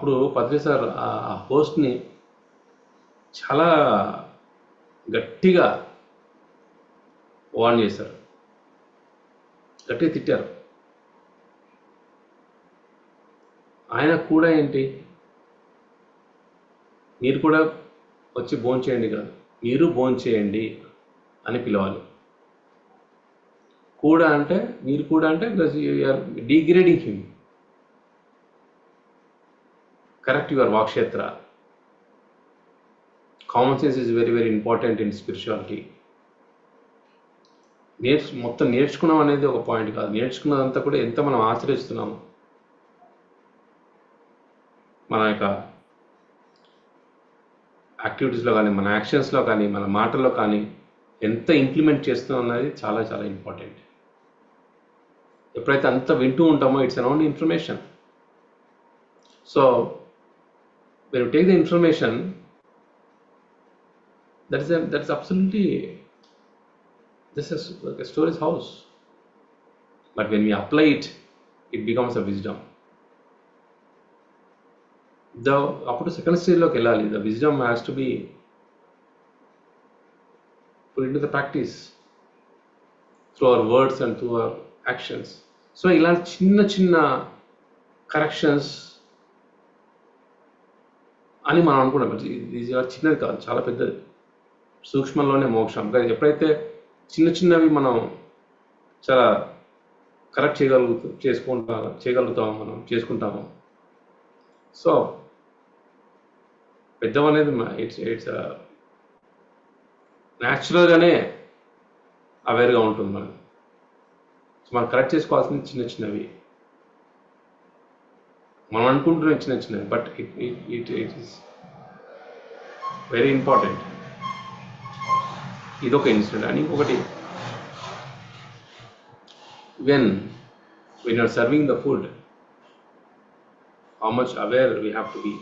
అప్పుడు పత్రి సార్ ఆ హోస్ట్ని చాలా గట్టిగా వార్న్ చేశారు. గట్టిగా తిట్టారు. ఆయన కూడా ఏంటి? మీరు కూడా వచ్చి భోంచేయండి కాదు మీరు భోంచేయండి అని పిలవాలి. కూడా అంటే మీరు కూడా అంటే because you're degrading him correct your వాక్షేత్ర common sense is very very important in spirituality నేర్చు మొత్తం నేర్చుకున్నాం అనేది ఒక పాయింట్ కాదు. నేర్చుకున్నదంతా కూడా ఎంత మనం ఆచరిస్తున్నాము. మన యొక్క యాక్టివిటీస్లో కానీ మన యాక్షన్స్లో కానీ మన మాటల్లో కానీ ఎంత ఇంప్లిమెంట్ చేస్తున్నాం అనేది చాలా చాలా ఇంపార్టెంట్ ఎప్పుడైతే అంత వింటూ ఉంటామో it's an only information so when you take the information that is a, that is absolutely this is like a storage house but when we apply it it becomes a wisdom the అప్పుడు second స్టేజ్లోకి వెళ్ళాలి the wisdom has to be put into the practice through our words and through our actions so ఇలాంటి చిన్న చిన్న corrections అని మనం అనుకున్నాం ఇది చిన్నది కాదు చాలా పెద్దది. సూక్ష్మంలోనే మోక్షం. కానీ ఎప్పుడైతే చిన్న చిన్నవి మనం చాలా కరెక్ట్ చేయగలుగుతూ చేసుకుంటా చేయగలుగుతాము మనం చేసుకుంటాము. సో పెద్దవనేది ఇట్స్ ఇట్స్ న్యాచురల్గానే అవేర్గా ఉంటుంది మనం సో మనం కరెక్ట్ చేసుకోవాల్సింది చిన్న చిన్నవి. మనం అనుకుంటున్న చిన్న చిన్న but it it it is very important ఇదొక ఇన్సిడెంట్ అని ఇంకొకటి when when are serving the food how much aware we have to be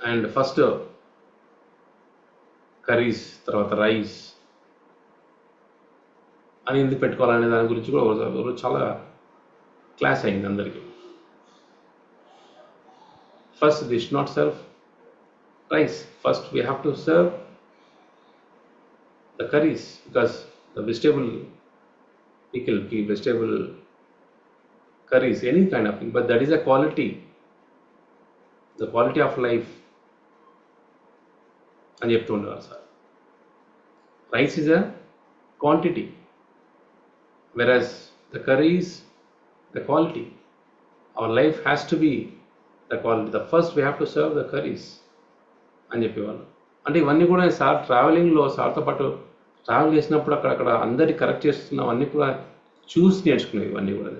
and first curries తర్వాత రైస్ అని ఎందుకు పెట్టుకోవాలనే దాని గురించి కూడా చాలా క్లాస్ అయింది అందరికీ. First this not serve rice first we have to serve the curries because the vegetable pickle vegetable curries, any kind of thing, but that is a quality, the quality of life. అని చెప్తూ ఉండేవారు sir. Rice is a quantity whereas the curries the quality our life has to be the quality the first we have to serve the curries అని చెప్పేవాళ్ళు. అంటే ఇవన్నీ కూడా sir ట్రావెలింగ్లో సార్తో పాటు ట్రావెల్ చేసినప్పుడు అక్కడక్కడ అందరి కరెక్ట్ చేస్తున్నవన్నీ కూడా చూసి నేర్చుకునేవి ఇవన్నీ కూడా.